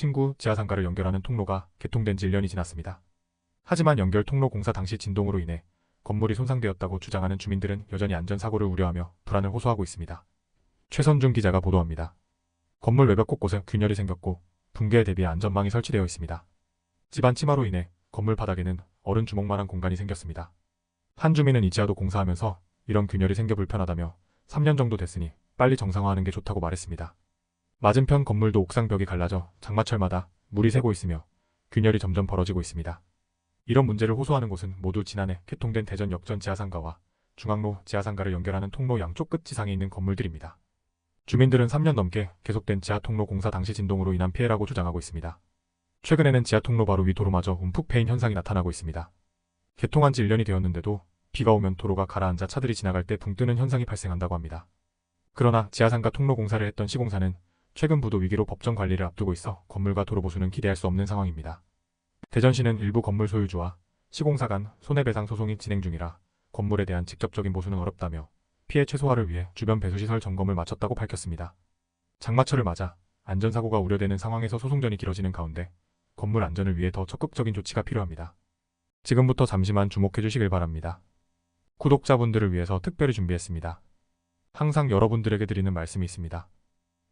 신구 지하상가를 연결하는 통로가 개통된 지 1년이 지났습니다. 하지만 연결 통로 공사 당시 진동으로 인해 건물이 손상되었다고 주장하는 주민들은 여전히 안전사고를 우려하며 불안을 호소하고 있습니다. 최선중 기자가 보도합니다. 건물 외벽 곳곳에 균열이 생겼고 붕괴에 대비해 안전망이 설치되어 있습니다. 집안 침하로 인해 건물 바닥에는 어른 주먹만한 공간이 생겼습니다. 한 주민은 이 지하도 공사하면서 이런 균열이 생겨 불편하다며 3년 정도 됐으니 빨리 정상화하는 게 좋다고 말했습니다. 맞은편 건물도 옥상 벽이 갈라져 장마철마다 물이 새고 있으며 균열이 점점 벌어지고 있습니다. 이런 문제를 호소하는 곳은 모두 지난해 개통된 대전 역전 지하상가와 중앙로 지하상가를 연결하는 통로 양쪽 끝 지상에 있는 건물들입니다. 주민들은 3년 넘게 계속된 지하 통로 공사 당시 진동으로 인한 피해라고 주장하고 있습니다. 최근에는 지하 통로 바로 위 도로마저 움푹 패인 현상이 나타나고 있습니다. 개통한 지 1년이 되었는데도 비가 오면 도로가 가라앉아 차들이 지나갈 때 붕 뜨는 현상이 발생한다고 합니다. 그러나 지하상가 통로 공사를 했던 시공사는 최근 부도 위기로 법정 관리를 앞두고 있어 건물과 도로 보수는 기대할 수 없는 상황입니다. 대전시는 일부 건물 소유주와 시공사 간 손해배상 소송이 진행 중이라 건물에 대한 직접적인 보수는 어렵다며 피해 최소화를 위해 주변 배수시설 점검을 마쳤다고 밝혔습니다. 장마철을 맞아 안전사고가 우려되는 상황에서 소송전이 길어지는 가운데 건물 안전을 위해 더 적극적인 조치가 필요합니다. 지금부터 잠시만 주목해 주시길 바랍니다. 구독자분들을 위해서 특별히 준비했습니다. 항상 여러분들에게 드리는 말씀이 있습니다.